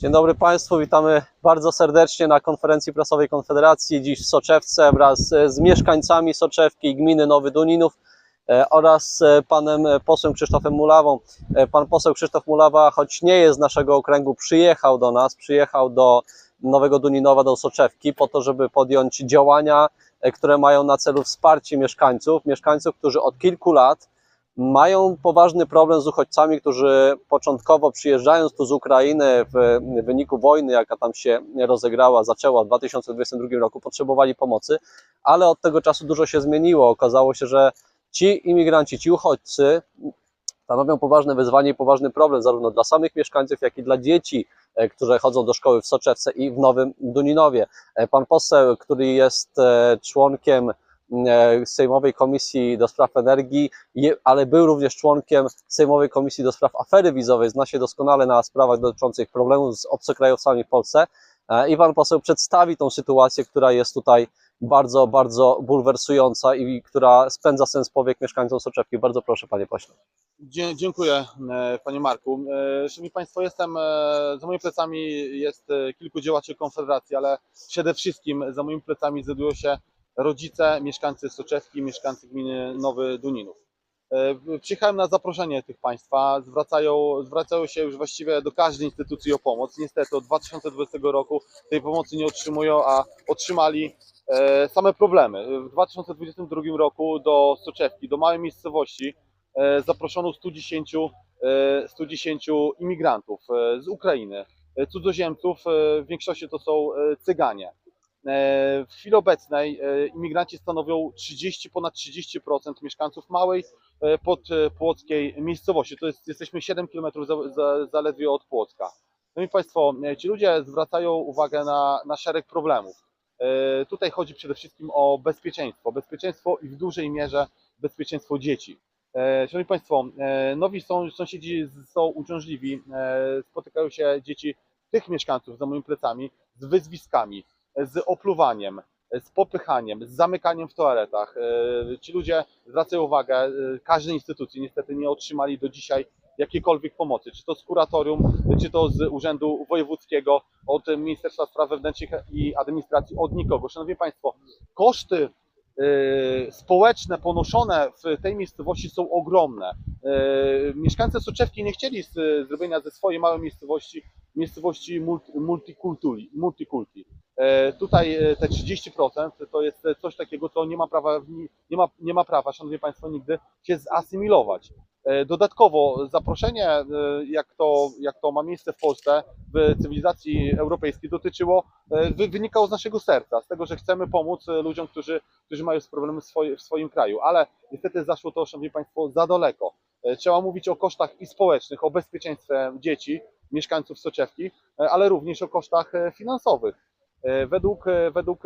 Dzień dobry Państwu, witamy bardzo serdecznie na konferencji prasowej Konfederacji, dziś w Soczewce wraz z mieszkańcami Soczewki i gminy Nowy Duninów e, oraz e, panem posłem Krzysztofem Mulawą. E, Pan poseł Krzysztof Mulawa, choć nie jest z naszego okręgu, przyjechał do nas, przyjechał do Nowego Duninowa, do Soczewki po to, żeby podjąć działania, e, które mają na celu wsparcie mieszkańców, mieszkańców, którzy od kilku lat mają poważny problem z uchodźcami, którzy początkowo przyjeżdżając tu z Ukrainy w wyniku wojny, jaka tam się rozegrała, zaczęła w 2022 roku, potrzebowali pomocy, ale od tego czasu dużo się zmieniło. Okazało się, że ci imigranci, ci uchodźcy stanowią poważne wyzwanie i poważny problem zarówno dla samych mieszkańców, jak i dla dzieci, e, które chodzą do szkoły w Soczewce i w Nowym Duninowie. E, Pan poseł, który jest e, członkiem Sejmowej Komisji do Spraw Energii, ale był również członkiem Sejmowej Komisji do Spraw Afery Wizowej, zna się doskonale na sprawach dotyczących problemów z obcokrajowcami w Polsce E, i pan poseł przedstawi tą sytuację, która jest tutaj bardzo, bardzo bulwersująca i która spędza sens powiek mieszkańcom Soczewki. Bardzo proszę, panie pośle. Dzie- Dziękuję e, panie Marku. E, Szanowni Państwo, jestem, e, za moimi plecami jest e, kilku działaczy Konfederacji, ale przede wszystkim za moimi plecami znajdują się rodzice, mieszkańcy Soczewki, mieszkańcy gminy Nowy Duninów. E, Przyjechałem na zaproszenie tych Państwa, zwracają, zwracają się już właściwie do każdej instytucji o pomoc. Niestety od 2020 roku tej pomocy nie otrzymują, a otrzymali e, same problemy. W 2022 roku do Soczewki, do małej miejscowości, e, zaproszono 110, e, 110 imigrantów z Ukrainy, cudzoziemców, w większości to są Cyganie. E, W chwili obecnej e, imigranci stanowią 30, ponad 30% mieszkańców małej e, podpłockiej miejscowości. To jest, jesteśmy 7 km za, za, zaledwie od Płocka. Szanowni Państwo, ci ludzie zwracają uwagę na, na szereg problemów. Tutaj chodzi przede wszystkim o bezpieczeństwo. Bezpieczeństwo i w dużej mierze bezpieczeństwo dzieci. Szanowni Państwo, nowi są, sąsiedzi są uciążliwi. Spotykają się dzieci tych mieszkańców za moimi plecami z wyzwiskami, z opluwaniem, z popychaniem, z zamykaniem w toaletach. E, Ci ludzie zwracają uwagę, e, każdej instytucji niestety nie otrzymali do dzisiaj jakiejkolwiek pomocy, czy to z kuratorium, czy to z Urzędu Wojewódzkiego, od Ministerstwa Spraw Wewnętrznych i Administracji, od nikogo. Szanowni Państwo, koszty społeczne ponoszone w tej miejscowości są ogromne. Y, Mieszkańcy Soczewki nie chcieli zrobienia ze swojej małej miejscowości miejscowości multi, multikulturi, multikulti. E, Tutaj te 30% to jest coś takiego, co nie ma prawa, nie ma, nie ma prawa, szanowni państwo, nigdy się zasymilować. E, Dodatkowo zaproszenie, e, jak to, jak to ma miejsce w Polsce, w cywilizacji europejskiej dotyczyło, e, wy- wynikało z naszego serca, z tego, że chcemy pomóc ludziom, którzy, którzy mają problemy w, w swoim kraju, ale niestety zaszło to, szanowni państwo, za daleko. Trzeba mówić o kosztach i społecznych, o bezpieczeństwie dzieci, mieszkańców Soczewki, ale również o kosztach finansowych. Według, według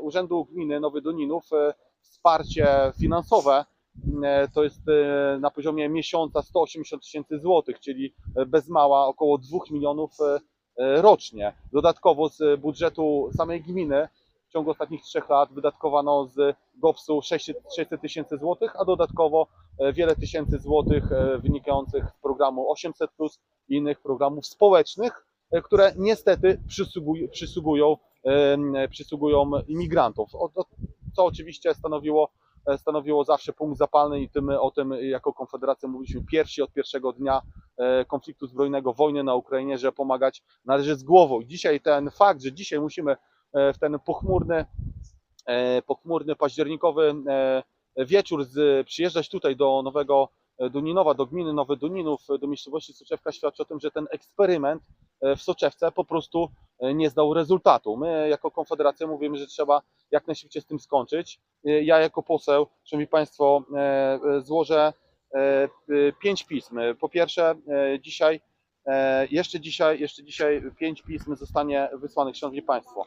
Urzędu Gminy Nowy Duninów e, wsparcie finansowe to jest e, na poziomie miesiąca 180 tysięcy złotych, czyli e, bez mała około 2 milionów e, e, rocznie. Dodatkowo z budżetu samej gminy w ciągu ostatnich trzech lat wydatkowano z GOPS-u 600 tysięcy złotych, a dodatkowo e, wiele tysięcy złotych e, wynikających z programu 800 plus i innych programów społecznych, e, które niestety przysługuj, przysługują, em, przysługują imigrantów. Co oczywiście stanowiło, e, stanowiło zawsze punkt zapalny i tym, o tym jako Konfederacja mówiliśmy pierwsi od pierwszego dnia e, konfliktu zbrojnego, wojny na Ukrainie, że pomagać należy z głową. I dzisiaj ten fakt, że dzisiaj musimy e, w ten pochmurny, e, pochmurny październikowy e, wieczór z, przyjeżdżać tutaj do Nowego Duninowa, do gminy Nowy Duninów, do miejscowości Soczewka świadczy o tym, że ten eksperyment e, w Soczewce po prostu e, nie zdał rezultatu. My jako Konfederacja mówimy, że trzeba jak najszybciej z tym skończyć. E, Ja jako poseł, Szanowni Państwo, e, e, złożę e, pięć pism. Po pierwsze, dzisiaj, jeszcze dzisiaj, jeszcze dzisiaj pięć pism zostanie wysłanych, Szanowni Państwo.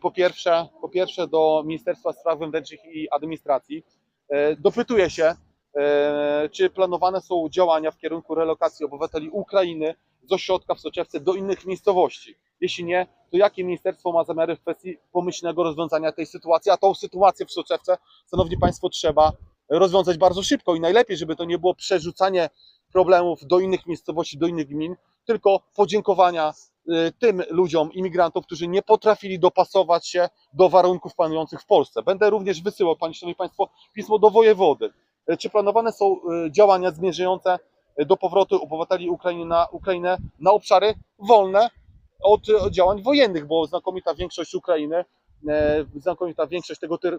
Po pierwsze, po pierwsze do Ministerstwa Spraw Wewnętrznych i Administracji. Dopytuję się, czy planowane są działania w kierunku relokacji obywateli Ukrainy z ośrodka w Soczewce do innych miejscowości. Jeśli nie, to jakie ministerstwo ma zamiary w kwestii pomyślnego rozwiązania tej sytuacji? A tą sytuację w Soczewce, Szanowni Państwo, trzeba rozwiązać bardzo szybko i najlepiej, żeby to nie było przerzucanie problemów do innych miejscowości, do innych gmin, tylko podziękowania y, tym ludziom, imigrantom, którzy nie potrafili dopasować się do warunków panujących w Polsce. Będę również wysyłał, Panie, Szanowni Państwo, pismo do wojewody. Y, Czy planowane są y, działania zmierzające do powrotu obywateli Ukrainy na Ukrainę na obszary wolne od działań wojennych, bo znakomita większość Ukrainy, e, znakomita większość tego, ter-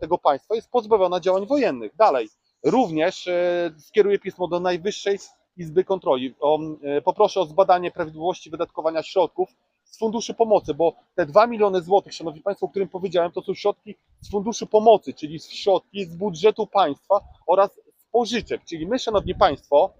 tego państwa jest pozbawiona działań wojennych. Dalej, również e, skieruję pismo do Najwyższej Izby Kontroli. O, e, poproszę o zbadanie prawidłowości wydatkowania środków z Funduszu Pomocy, bo te 2 miliony złotych, Szanowni Państwo, o którym powiedziałem, to są środki z Funduszu Pomocy, czyli środki z budżetu państwa oraz z pożyczek. Czyli my, Szanowni Państwo,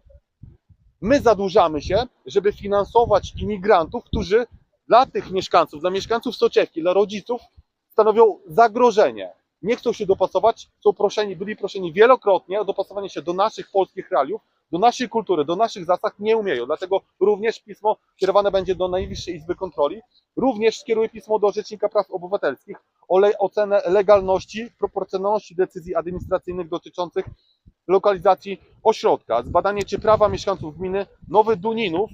my zadłużamy się, żeby finansować imigrantów, którzy dla tych mieszkańców, dla mieszkańców Soczewki, dla rodziców stanowią zagrożenie. Nie chcą się dopasować, są proszeni, byli proszeni wielokrotnie o dopasowanie się do naszych polskich realiów, do naszej kultury, do naszych zasad, nie umieją. Dlatego również pismo kierowane będzie do Najwyższej Izby Kontroli. Również skieruję pismo do Rzecznika Praw Obywatelskich o le- ocenę legalności, proporcjonalności decyzji administracyjnych dotyczących lokalizacji ośrodka. Zbadanie, czy prawa mieszkańców gminy Nowy Duninów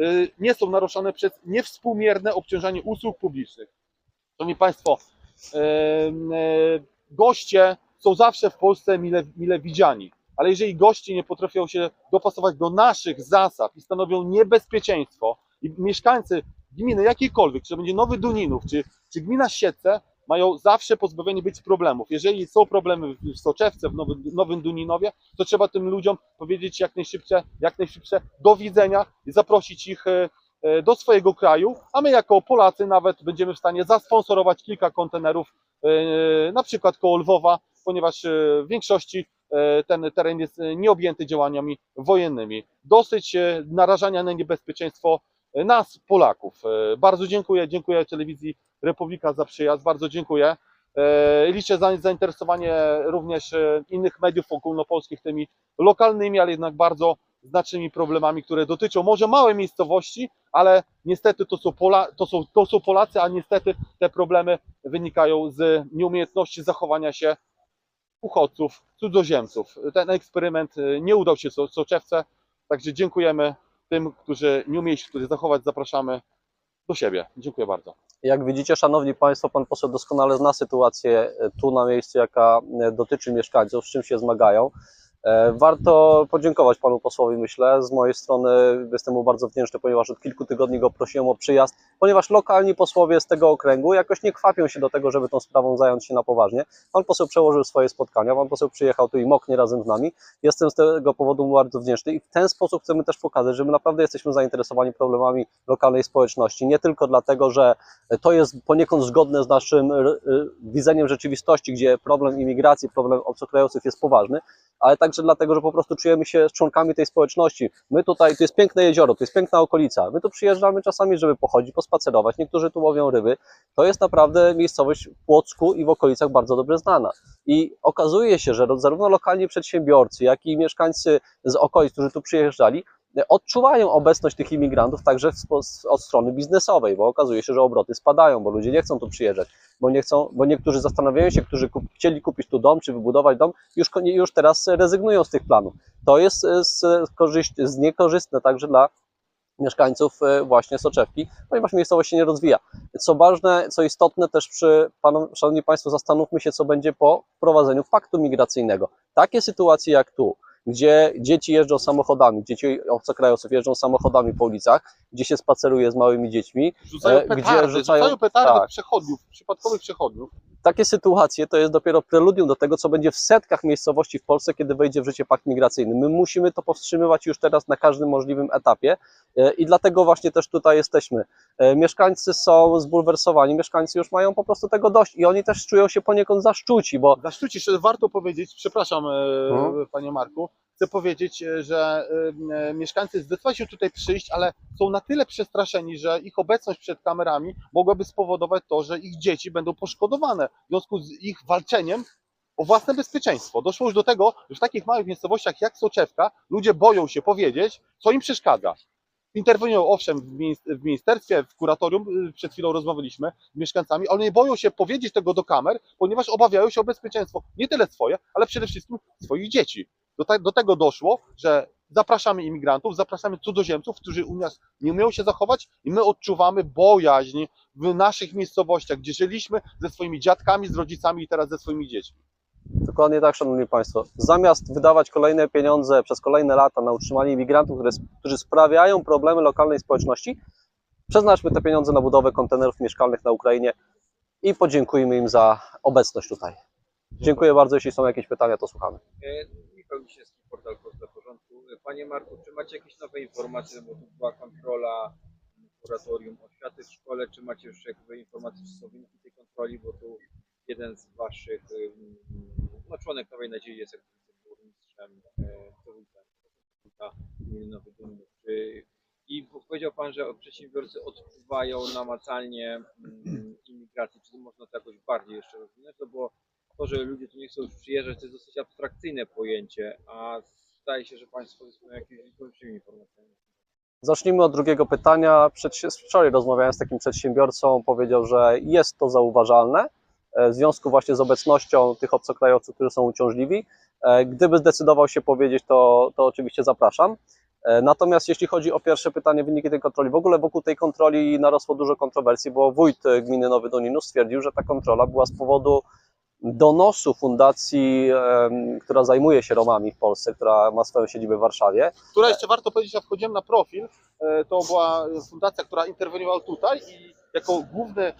y, nie są naruszone przez niewspółmierne obciążanie usług publicznych. Szanowni Państwo, e, e, goście są zawsze w Polsce mile, mile widziani, ale jeżeli goście nie potrafią się dopasować do naszych zasad i stanowią niebezpieczeństwo, i mieszkańcy gminy jakiejkolwiek, czy to będzie Nowy Duninów, czy, czy gmina Siedce, mają zawsze pozbawieni być problemów. Jeżeli są problemy w- Soczewce, w Nowym, Nowym Duninowie, to trzeba tym ludziom powiedzieć jak najszybciej, jak najszybsze do widzenia i zaprosić ich e, e, do swojego kraju, a my jako Polacy nawet będziemy w stanie zasponsorować kilka kontenerów, e, na przykład koło Lwowa, ponieważ w większości ten teren jest nieobjęty działaniami wojennymi. Dosyć narażania na niebezpieczeństwo nas, Polaków. Bardzo dziękuję, dziękuję telewizji Republika za przyjazd, bardzo dziękuję. E, Liczę za zainteresowanie również e, innych mediów ogólnopolskich tymi lokalnymi, ale jednak bardzo znacznymi problemami, które dotyczą może małej miejscowości, ale niestety to są, Pola, to, są, to są Polacy, a niestety te problemy wynikają z nieumiejętności zachowania się uchodźców, cudzoziemców. Ten eksperyment e, nie udał się so- soczewce, także dziękujemy tym, którzy nie umieli się tutaj zachować, zapraszamy do siebie. Dziękuję bardzo. Jak widzicie, Szanowni Państwo, Pan poseł doskonale zna sytuację e, tu na miejscu, jaka e, dotyczy mieszkańców, z czym się zmagają. E, Warto podziękować Panu posłowi, myślę. Z mojej strony jestem mu bardzo wdzięczny, ponieważ od kilku tygodni go prosiłem o przyjazd, ponieważ lokalni posłowie z tego okręgu jakoś nie kwapią się do tego, żeby tą sprawą zająć się na poważnie. Pan poseł przełożył swoje spotkania, pan poseł przyjechał tu i moknie razem z nami. Jestem z tego powodu mu bardzo wdzięczny i w ten sposób chcemy też pokazać, że my naprawdę jesteśmy zainteresowani problemami lokalnej społeczności. Nie tylko dlatego, że to jest poniekąd zgodne z naszym y, y, widzeniem rzeczywistości, gdzie problem imigracji, problem obcokrajowców jest poważny, ale także dlatego, że po prostu czujemy się członkami tej społeczności. My tutaj, tu jest piękne jezioro, tu jest piękna okolica. My tu przyjeżdżamy czasami, żeby pochodzić, pospacerować. Niektórzy tu łowią ryby. To jest naprawdę miejscowość w Płocku i w okolicach bardzo dobrze znana. I okazuje się, że zarówno lokalni przedsiębiorcy, jak i mieszkańcy z okolic, którzy tu przyjeżdżali, odczuwają obecność tych imigrantów także od strony biznesowej, bo okazuje się, że obroty spadają, bo ludzie nie chcą tu przyjeżdżać, bo nie chcą, bo niektórzy zastanawiają się, którzy kup, chcieli kupić tu dom czy wybudować dom, już, już teraz rezygnują z tych planów. To jest e, z, korzyść, z niekorzystne także dla mieszkańców e, właśnie Soczewki, ponieważ miejscowość się nie rozwija. Co ważne, co istotne też przy, panom, szanowni państwo, zastanówmy się, co będzie po wprowadzeniu paktu migracyjnego. Takie sytuacje jak tu, gdzie dzieci jeżdżą samochodami, dzieci obcokrajowców jeżdżą samochodami po ulicach, gdzie się spaceruje z małymi dziećmi, Rzucają E, gdzie petardy, rzucają- rzucają petardy tak. przechodniów, przypadkowych przechodniów. Takie sytuacje to jest dopiero preludium do tego, co będzie w setkach miejscowości w Polsce, kiedy wejdzie w życie pakt migracyjny. My musimy to powstrzymywać już teraz na każdym możliwym etapie e, i dlatego właśnie też tutaj jesteśmy. E, Mieszkańcy są zbulwersowani, mieszkańcy już mają po prostu tego dość i oni też czują się poniekąd zaszczuci, bo Zaszczuci, warto powiedzieć, przepraszam e, Mhm. panie Marku, chcę powiedzieć, e, że e, mieszkańcy zdecydowali się tutaj przyjść, ale są na tyle przestraszeni, że ich obecność przed kamerami mogłaby spowodować to, że ich dzieci będą poszkodowane w związku z ich walczeniem o własne bezpieczeństwo. Doszło już do tego, że w takich małych miejscowościach jak Soczewka ludzie boją się powiedzieć, co im przeszkadza. Interweniują owszem w ministerstwie, w kuratorium, y, przed chwilą rozmawialiśmy z mieszkańcami, ale nie boją się powiedzieć tego do kamer, ponieważ obawiają się o bezpieczeństwo nie tyle swoje, ale przede wszystkim swoich dzieci. Do, te, do tego doszło, że zapraszamy imigrantów, zapraszamy cudzoziemców, którzy u nas nie umieją się zachować i my odczuwamy bojaźń w naszych miejscowościach, gdzie żyliśmy ze swoimi dziadkami, z rodzicami i teraz ze swoimi dziećmi. Dokładnie tak, Szanowni Państwo. Zamiast wydawać kolejne pieniądze przez kolejne lata na utrzymanie imigrantów, które, którzy sprawiają problemy lokalnej społeczności, przeznaczmy te pieniądze na budowę kontenerów mieszkalnych na Ukrainie i podziękujmy im za obecność tutaj. Dziękuję bardzo. Jeśli są jakieś pytania, to słuchamy. Lisiecki, portal Post dla Porządku. Panie Marku, czy macie jakieś nowe informacje, bo tu była kontrola kuratorium oświaty w szkole, czy macie już jakby informacje, czy są wyniki tej kontroli, bo tu jeden z Waszych, ym, no członek Nowej Nadziei jest jak burmistrzem, e, gminy Nowy I powiedział Pan, że przedsiębiorcy odczuwają namacalnie mm, imigrację, czy można to jakoś bardziej jeszcze rozwinąć, no bo to, że ludzie tu nie chcą już przyjeżdżać, to jest dosyć abstrakcyjne pojęcie, a zdaje się, że Państwo dysponują jakimiś głębszymi informacjami. Zacznijmy od drugiego pytania. Wczoraj rozmawiałem z takim przedsiębiorcą, powiedział, że jest to zauważalne e, w związku właśnie z obecnością tych obcokrajowców, którzy są uciążliwi. E, Gdyby zdecydował się powiedzieć, to, to oczywiście zapraszam. E, Natomiast jeśli chodzi o pierwsze pytanie, wyniki tej kontroli, w ogóle wokół tej kontroli narosło dużo kontrowersji, bo wójt gminy Nowy Doninus stwierdził, że ta kontrola była z powodu donosu fundacji, która zajmuje się Romami w Polsce, która ma swoją siedzibę w Warszawie, Która jeszcze warto powiedzieć, jak wchodziłem na profil, e, to była fundacja, która interweniowała tutaj i jako główny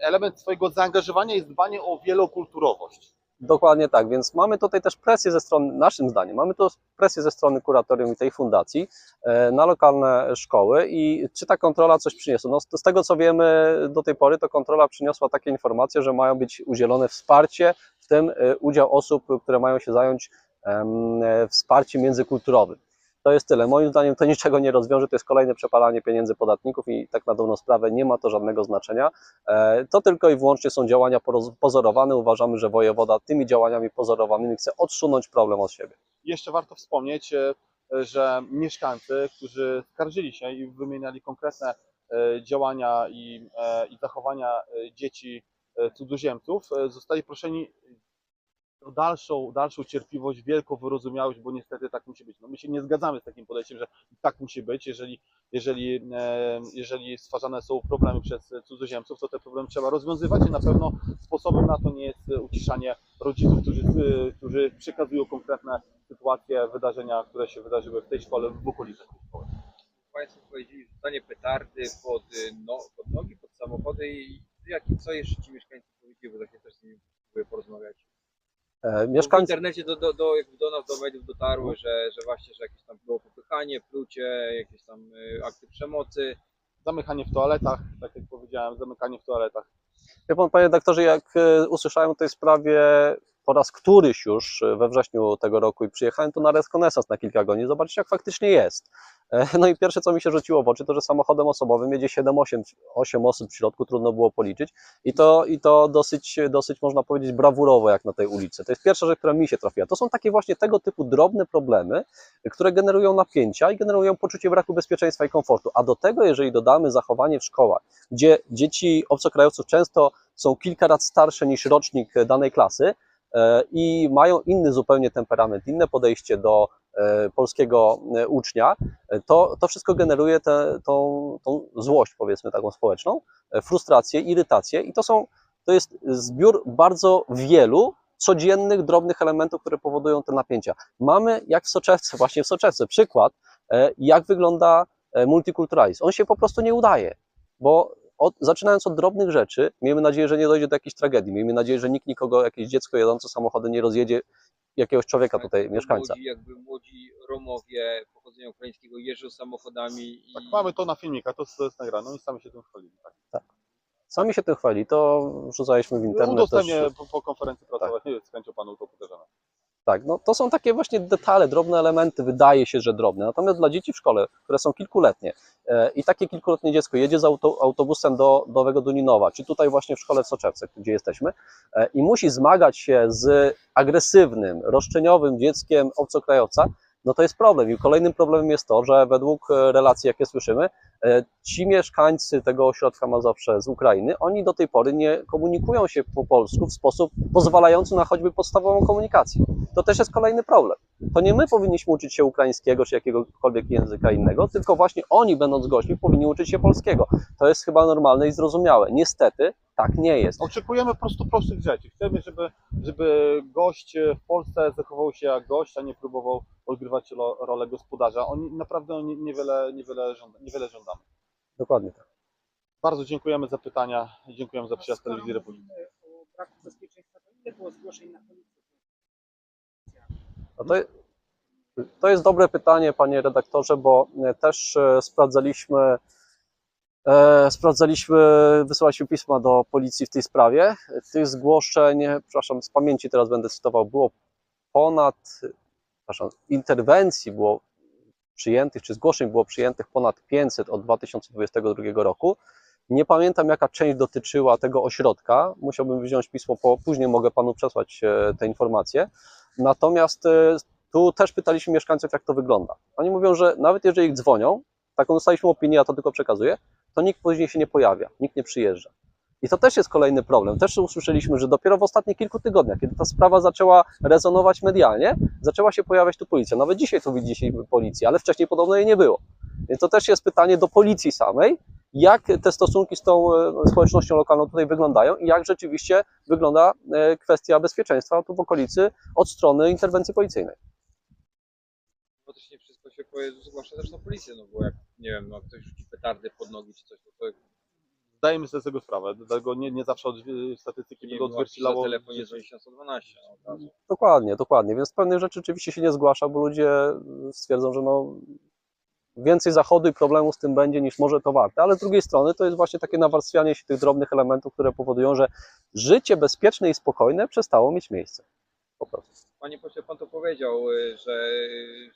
element swojego zaangażowania jest dbanie o wielokulturowość. Dokładnie tak, więc mamy tutaj też presję ze strony, naszym zdaniem, mamy tu presję ze strony kuratorium i tej fundacji e, na lokalne szkoły i czy ta kontrola coś przyniosła? No, z tego co wiemy do tej pory, to kontrola przyniosła takie informacje, że mają być udzielone wsparcie, w tym e, udział osób, które mają się zająć e, wsparciem międzykulturowym. To jest tyle. Moim zdaniem to niczego nie rozwiąże, to jest kolejne przepalanie pieniędzy podatników i tak na dobrą sprawę nie ma to żadnego znaczenia. E, To tylko i wyłącznie są działania pozorowane. Uważamy, że wojewoda tymi działaniami pozorowanymi chce odsunąć problem od siebie. Jeszcze warto wspomnieć, e, że mieszkańcy, którzy skarżyli się i wymieniali konkretne e, działania i, zachowania dzieci cudzoziemców, zostali proszeni o dalszą, dalszą cierpliwość, wielką wyrozumiałość, bo niestety tak musi być. No my się nie zgadzamy z takim podejściem, że tak musi być. Jeżeli, jeżeli, e, jeżeli stwarzane są problemy przez cudzoziemców, to te problemy trzeba rozwiązywać i na pewno sposobem na to nie jest uciszanie rodziców, którzy, e, którzy przekazują konkretne sytuacje, wydarzenia, które się wydarzyły w tej szkole, w okolicach tej szkoły. Państwo powiedzieli, rzucanie petardy pod, y, no, pod nogi, pod samochody i jak, co jeszcze Ci mieszkańcy powiedzieli, bo takie też z nimi próbuję porozmawiać. E, Bo W Mieszkańcy, internecie do, do, do, jakby do nas, do mediów dotarły, że, że właśnie, że jakieś tam było popychanie, plucie, jakieś tam y, akty przemocy. Zamykanie w toaletach, tak jak powiedziałem, zamykanie w toaletach. wie pan, panie doktorze, jak e, usłyszałem o tej sprawie po raz któryś już e, we wrześniu tego roku i przyjechałem tu na rekonesans na kilka godzin, zobaczyć jak faktycznie jest. E, No i pierwsze, co mi się rzuciło w oczy, to że samochodem osobowym jedzie 7-8 8 osób w środku, trudno było policzyć i to, i to dosyć, dosyć można powiedzieć brawurowo jak na tej ulicy. To jest pierwsza rzecz, która mi się trafiła. To są takie właśnie tego typu drobne problemy, które generują napięcia i generują poczucie braku bezpieczeństwa i komfortu. A do tego, jeżeli dodamy zachowanie w szkołach, gdzie dzieci obcokrajowców często są kilka lat starsze niż rocznik danej klasy e, i mają inny zupełnie temperament, inne podejście do e, polskiego e, ucznia, e, to, to wszystko generuje tę tą, tą złość, powiedzmy taką społeczną, e, frustrację, irytację i to są, to jest zbiór bardzo wielu codziennych, drobnych elementów, które powodują te napięcia. Mamy, jak w Soczewce, właśnie w Soczewce, przykład, e, jak wygląda e, multikulturalizm. On się po prostu nie udaje, bo od, zaczynając od drobnych rzeczy, miejmy nadzieję, że nie dojdzie do jakiejś tragedii, miejmy nadzieję, że nikt nikogo, jakieś dziecko jadące samochodem nie rozjedzie jakiegoś człowieka tutaj, Jakby mieszkańca. Młodzi, jakby młodzi Romowie pochodzenia ukraińskiego jeżdżą samochodami i Tak, mamy to na filmikach, to, to jest nagrane, oni sami się tym chwalili. Tak. Sami się tym chwali, to wrzucaliśmy w internet Udostępnię też. po, po konferencji prasowej, nie z chęcią panu to pokażemy. Tak, no to są takie właśnie detale, drobne elementy, wydaje się, że drobne. Natomiast dla dzieci w szkole, które są kilkuletnie e, i takie kilkuletnie dziecko jedzie z auto, autobusem do Nowego Duninowa, czy tutaj właśnie w szkole w Soczewce, gdzie jesteśmy, e, i musi zmagać się z agresywnym, roszczeniowym dzieckiem obcokrajowca, no to jest problem. I kolejnym problemem jest to, że według e, relacji, jakie słyszymy, ci mieszkańcy tego ośrodka Mazowsze z Ukrainy, oni do tej pory nie komunikują się po polsku w sposób pozwalający na choćby podstawową komunikację. To też jest kolejny problem. To nie my powinniśmy uczyć się ukraińskiego czy jakiegokolwiek języka innego, tylko właśnie oni, będąc gośćmi, powinni uczyć się polskiego. To jest chyba normalne i zrozumiałe. Niestety tak nie jest. Oczekujemy po prostu prostych rzeczy. Chcemy, żeby, żeby gość w Polsce zachował się jak gość, a nie próbował odgrywać rolę gospodarza. Oni naprawdę niewiele, niewiele, niewiele żądamy. Dokładnie tak. Bardzo dziękujemy za pytania i dziękujemy za przyjazd Telewizji Republiki. o braku bezpieczeństwa, to ile było zgłoszeń na policję? No to, to jest dobre pytanie, panie redaktorze, bo e, też e, sprawdzaliśmy, e, sprawdzaliśmy, wysyłaliśmy pisma do policji w tej sprawie. Tych zgłoszeń, przepraszam, z pamięci teraz będę cytował, było ponad, przepraszam, interwencji było przyjętych, czy zgłoszeń było przyjętych ponad 500 od 2022 roku. Nie pamiętam, jaka część dotyczyła tego ośrodka. Musiałbym wziąć pismo, po, później mogę panu przesłać e, te informacje. Natomiast e, tu też pytaliśmy mieszkańców, jak to wygląda. Oni mówią, że nawet jeżeli dzwonią, taką dostaliśmy opinię, ja to tylko przekazuję, to nikt później się nie pojawia, nikt nie przyjeżdża. I to też jest kolejny problem. Też usłyszeliśmy, że dopiero w ostatnich kilku tygodniach, kiedy ta sprawa zaczęła rezonować medialnie, zaczęła się pojawiać tu policja. Nawet dzisiaj tu widzieliśmy policję, ale wcześniej podobno jej nie było. Więc to też jest pytanie do policji samej, jak te stosunki z tą e, społecznością lokalną tutaj wyglądają i jak rzeczywiście wygląda e, kwestia bezpieczeństwa tu w okolicy od strony interwencji policyjnej. Bo też nie wszystko się też na policję, no bo jak, nie wiem, no ktoś rzuci petardy pod nogi czy coś, to Zdajemy sobie z tego sprawę, dlatego nie, nie zawsze od, statystyki nie będą odzwierciedlało. telefonie dzwoni 112, no. Dokładnie, dokładnie. Więc pewnych rzeczy oczywiście się nie zgłasza, bo ludzie stwierdzą, że no więcej zachodu i problemu z tym będzie niż może to warte. Ale z drugiej strony to jest właśnie takie nawarstwianie się tych drobnych elementów, które powodują, że życie bezpieczne i spokojne przestało mieć miejsce. Po prostu. Panie pośle, pan to powiedział, y, że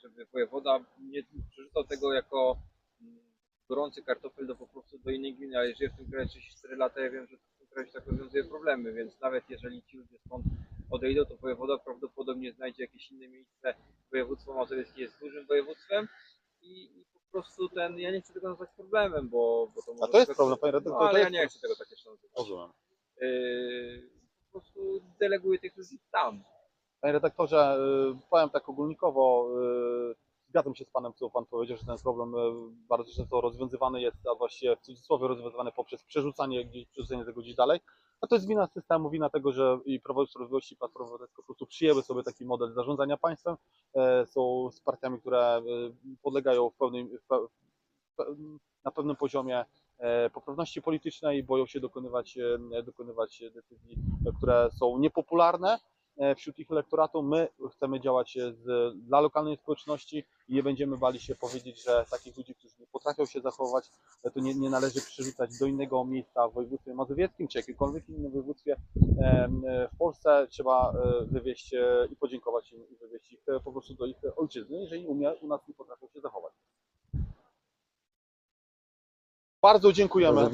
żeby wojewoda nie przerzucał tego jako gorący kartofel do po prostu do innej gminy, ale żyję w tym kraju 34 lata, ja wiem, że w tym kraju się tak rozwiązuje problemy, więc nawet jeżeli ci ludzie stąd odejdą, to wojewoda prawdopodobnie znajdzie jakieś inne miejsce. Województwo mazowieckie jest dużym województym i, i po prostu ten, ja nie chcę tego nazwać problemem, bo, bo to A może to jest problem, panie redaktor. No, ale ja nie chcę tego tak jeszcze nazywać. Rozumiem. Yy, po prostu deleguję tych ludzi tam. Panie redaktorze, y, powiem tak ogólnikowo, y, zgadzam się z panem, co pan powiedział, że ten problem y, bardzo często rozwiązywany jest, a właściwie w cudzysłowie rozwiązywany poprzez przerzucanie, gdzieś, przerzucanie tego gdzieś dalej. A to jest wina systemu, wina tego, że i Prawo i i Platforma Obywatelska po prostu przyjęły sobie taki model zarządzania państwem. E, Są z partiami, które y, podlegają w pełnej, w pe- w pe- na pewnym poziomie e, poprawności politycznej boją się dokonywać, e, dokonywać decyzji, e, które są niepopularne e, wśród ich elektoratu. My chcemy działać e, z, dla lokalnej społeczności i nie będziemy bali się powiedzieć, że takich ludzi, którzy nie potrafią się zachować, e, to nie, nie należy przerzucać do innego miejsca w województwie mazowieckim czy jakimkolwiek innym województwie e, w Polsce. Trzeba e, wywieźć e, i podziękować im i wywieźć ich e, po prostu do ich ojczyzny, jeżeli u, mnie, u nas nie potrafią się zachować. Bardzo dziękujemy.